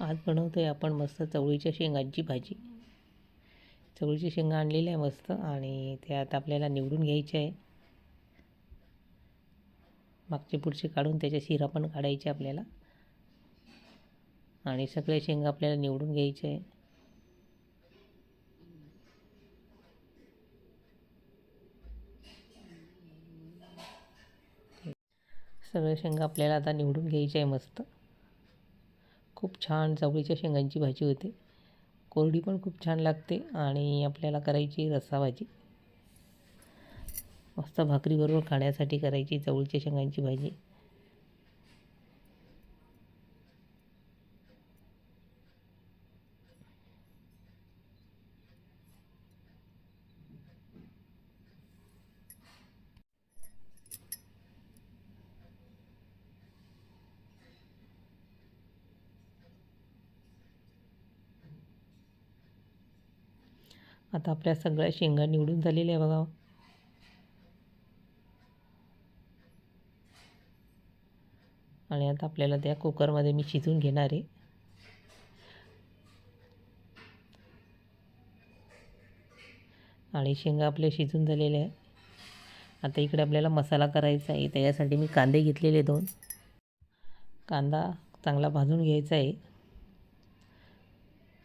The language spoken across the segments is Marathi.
आज बनवतो आहे आपण मस्त चवळीच्या शेंगांची भाजी. चवळीची शेंगा आणलेल्या आहे मस्त आणि ते आता आपल्याला निवडून घ्यायचे आहे. मागचे पुढचे काढून त्याच्या शिरा पण काढायचे आपल्याला. आणि सगळे शेंगा आपल्याला निवडून घ्यायचे आहे. सगळे शेंगा आपल्याला आता निवडून घ्यायच्या आहे मस्त. खूप छान चवळीच्या शेंगांची भाजी होते. कोरडी पण खूप छान लागते आणि आपल्याला करायची रस्सा भाजी मस्त भाकरीबरोबर खाण्यासाठी करायची चवळीच्या शेंगांची भाजी. आता आपल्या सगळ्या शेंगा निवडून झालेल्या आहे बघा. आणि आता आपल्याला त्या कुकरमध्ये मी शिजून घेणार आहे. आणि शेंगा आपल्या शिजून झालेल्या आहे आता इकडे आपल्याला मसाला करायचा आहे त्याच्यासाठी मी कांदे घेतलेले दोन. कांदा चांगला भाजून घ्यायचा आहे.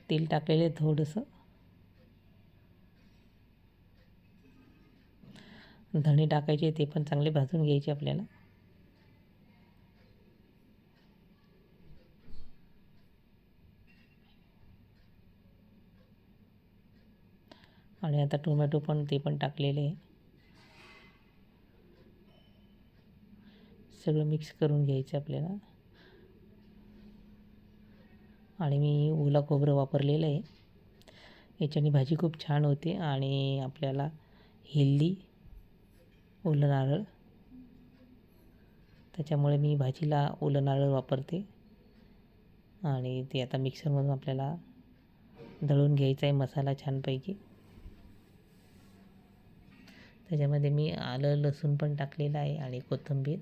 तेल टाकलेले थोडंसं. धणे टाकायचे ते पण चांगले भाजून घ्यायचे आपल्याला. आणि आता टोमॅटो पण ते पण टाकलेले आहे. सगळं मिक्स करून घ्यायचं आपल्याला. आणि मी ओला खोबरं वापरलेलं आहे. याच्याने भाजी खूप छान होते आणि आपल्याला हेल्दी ओलं नारळ त्याच्यामुळे मी भाजीला ओलं नारळ वापरते. आणि ते आता मिक्सरमधून आपल्याला दळून घ्यायचा आहे मसाला छानपैकी. त्याच्यामध्ये मी आलं लसूण पण टाकलेलं आहे आणि कोथिंबीर.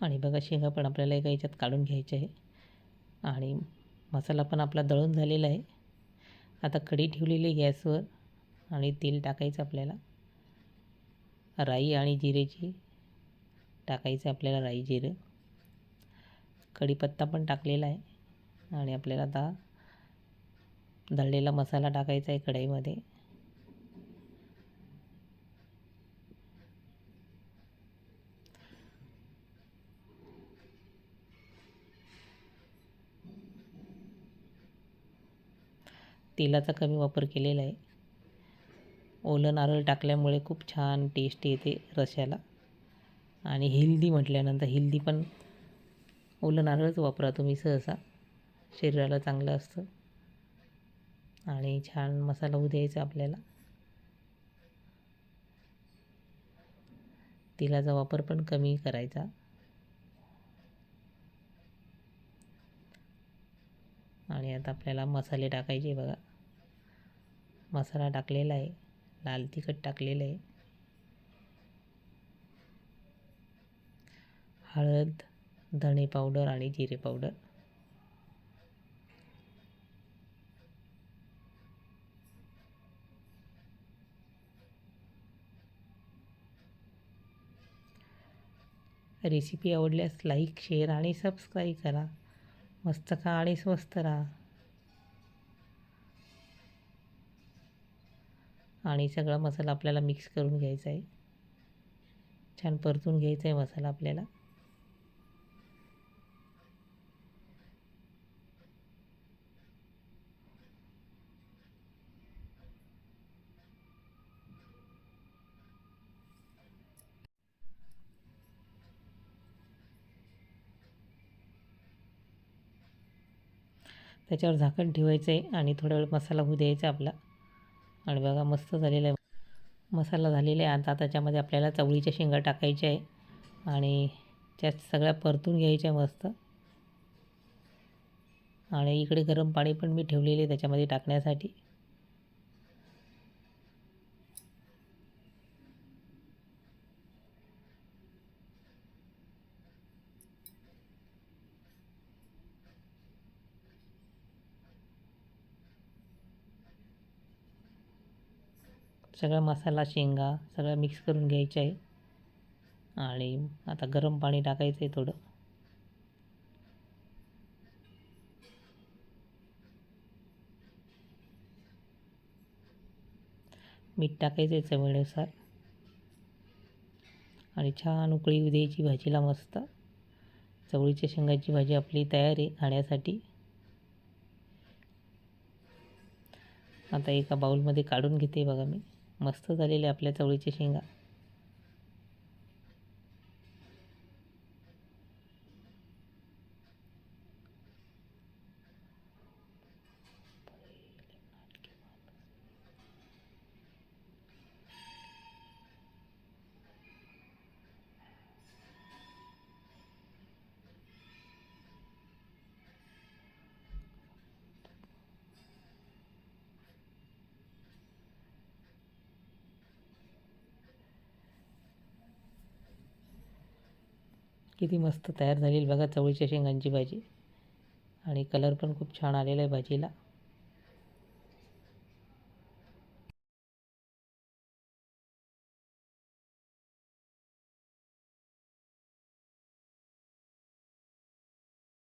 आणि बघा शेंगा पण आपल्याला एका याच्यात काढून घ्यायचे आहे. आणि मसाला पण आपला दळून झालेला आहे. आता कढी ठेवलेली गॅसवर आणि तेल टाकायचं आपल्याला. राई आणि जिरेची टाकायचं आपल्याला राई जिरं. कढीपत्ता पण टाकलेला आहे. आणि आपल्याला आता दळलेला मसाला टाकायचा आहे कढईमध्ये. तेलाचा कमी वापर केलेला आहे. ओलं नारळ टाकल्यामुळे खूप छान टेस्ट येते रश्याला. आणि हेल्दी म्हटल्यानंतर हेल्दी पण ओलं नारळच वापरा तुम्ही सहसा. शरीराला चांगलं असतं. आणि छान मसाला होऊ द्यायचा आपल्याला. तेलाचा वापर पण कमी करायचा. आणि आता आपल्याला मसाले टाकायचे बघा. मसाला टाकलेला आहे. लाल तिखट टाकलेलं आहे. हळद धणे पावडर आणि जिरे पावडर. रेसिपी आवडल्यास लाईक शेअर आणि सबस्क्राईब करा. मस्त खा आणि स्वस्त राहा. आणि सगळा मसाला आपल्याला मिक्स करून घ्यायचा आहे. छान परतून घ्यायचा आहे मसाला आपल्याला. त्याच्यावर झाकण ठेवायचं आहे आणि थोडा वेळ मसाला होऊ द्यायचा आपला. आणि बघा मस्त झालेला आहे. मसाला झालेला आहे. आता त्याच्यामध्ये आपल्याला चवळीच्या शेंगा टाकायच्या आहे. आणि त्या सगळ्या परतून घ्यायच्या मस्त. आणि इकडे गरम पाणी पण मी ठेवलेले आहे त्याच्यामध्ये टाकण्यासाठी. सगळा मसाला शेंगा सगळं मिक्स करून घ्यायचं आहे. आणि आता गरम पाणी टाकायचं आहे थोडं. मीठ टाकायचं आहे चवीनुसार. आणि छान उकळी येऊ द्यायची भाजीला मस्त. चवळीच्या शेंगाची भाजी आपली तयार आहे खाण्यासाठी. आता एका बाऊलमध्ये काढून घेते बघा मी. मस्त झालेले आपल्या चवळीच्या शेंगा. किती मस्त तयार झालेली बघा चवळीच्या शेंगांची भाजी. आणि कलर पण खूप छान आलेला आहे भाजीला.